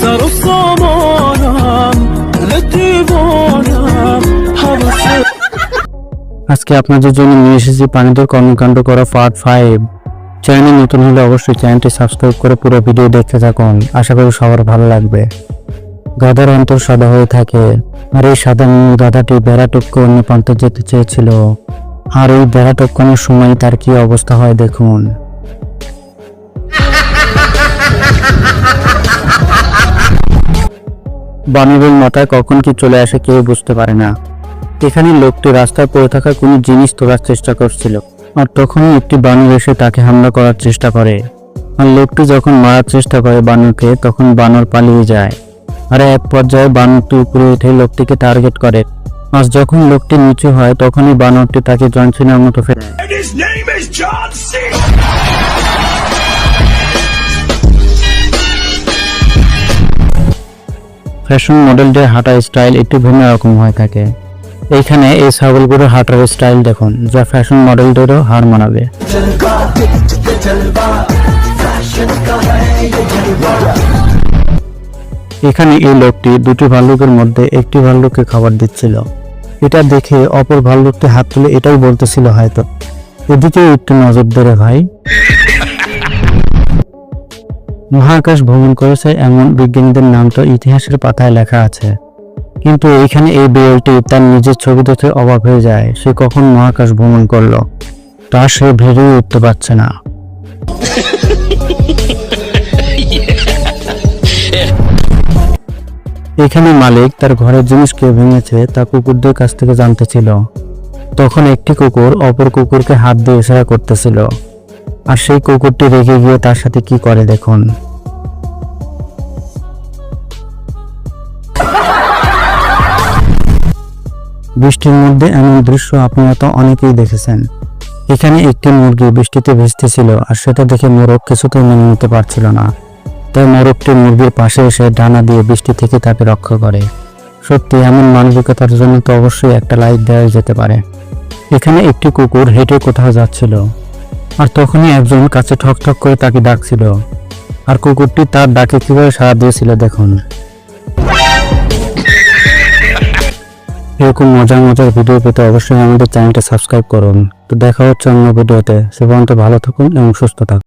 sarf zamanam আজকে আপনাদের জন্য নিয়ে এসেছি পানিদর কর্মকাণ্ড করা পার্ট ফাইভ চ্যানেল নতুন হলে অবশ্যই চ্যানেলটি সাবস্ক্রাইব করে পুরো ভিডিও দেখতে থাকুন। আশা করি সবার ভালো লাগবে। গাধার অন্তর সাদা হয়ে থাকে। আর এই সাদা নীল গাধাটি বেড়া টপকে অন্য প্রান্তে যেতে চেয়েছিল। আর ওই বেড়া টপকানোর সময় তার কি অবস্থা হয় দেখুন। বানরের মাথায় কখন কি চলে আসে কেউ বুঝতে পারে না। এখানে লোকটি রাস্তায় পড়ে থাকা কোনো জিনিস তোলার চেষ্টা করছিল, আর তখনই একটি বানর এসে তাকে হামলা করার চেষ্টা করে। আর লোকটি যখন মারার চেষ্টা করে বানরকে, তখন বানর পালিয়ে যায়। আর এক পর্যায়ে বানরটি উপরে উঠে লোকটিকে টার্গেট করে। আর যখন লোকটি নিচু হয়, তখনই বানরটি তাকে জনসিনার মতো ফেলে। ফ্যাশন মডেলদের হাঁটার স্টাইল একটু ভিন্ন রকম হয়ে থাকে। এইখানে এই ছাগলগুলোর হাঁটার স্টাইল দেখুন, যা ফ্যাশন মডেলদেরও হার মানাবে। এখানে এই লোকটি দুটি ভাল্লুকের মধ্যে একটি ভাল্লুককে খাবার দিচ্ছিল। এটা দেখে অপর ভাল্লুকটি হাত তুলে এটাই বলতেছিল হয়তো। এদিকে একটু নজর ধরে ভাই। মহাকাশ ভ্রমণ করেছে এমন বিজ্ঞানীদের নাম তো ইতিহাসের পাতায় লেখা আছে। কিন্তু এইখানে এই বিড়ালটি তার নিজের ছবি দেখে অবাক হয়ে যায়, সে কখন মহাকাশ ভ্রমণ করল? তা সে ভেবেই উঠতে পারছে না। এখানে মালিক তার ঘরের জিনিস কে ভেঙেছে তা কুকুরদের কাছ থেকে জানতে ছিল। তখন একটি কুকুর অপর কুকুরকে হাত দিয়ে ইশারা করতেছিল। আর সেই কুকুরটি রেগে গিয়ে তার সাথে কি করে দেখুন। বৃষ্টির মধ্যে এমন দৃশ্য আপনারা তো অনেকেই দেখেছেন। এখানে একটি মুরগি বৃষ্টিতে ভিজতেছিল আর সেটা দেখে মোরগ কিছুতেই মেনে নিতে পারছিল না। তাই মোরগটি মুরগির পাশে এসে ডানা দিয়ে বৃষ্টি থেকে তাকে রক্ষা করে। সত্যি, এমন মানবিকতার জন্য তো অবশ্যই একটা লাইক দেওয়া যেতে পারে। এখানে একটি কুকুর হেঁটে কোথাও যাচ্ছিল। আর তখনই একজন কাছে ঠক ঠক করে তাকে ডাকছিল। আর কুকুরটি তার ডাকে কীভাবে সাড়া দিয়েছিল দেখুন। এরকম মজার মজার ভিডিও পেতে অবশ্যই আমাদের চ্যানেলটা সাবস্ক্রাইব করুন। তো দেখা হচ্ছে অন্য ভিডিওতে। সে পর্যন্ত ভালো থাকুন এবং সুস্থ থাকুন।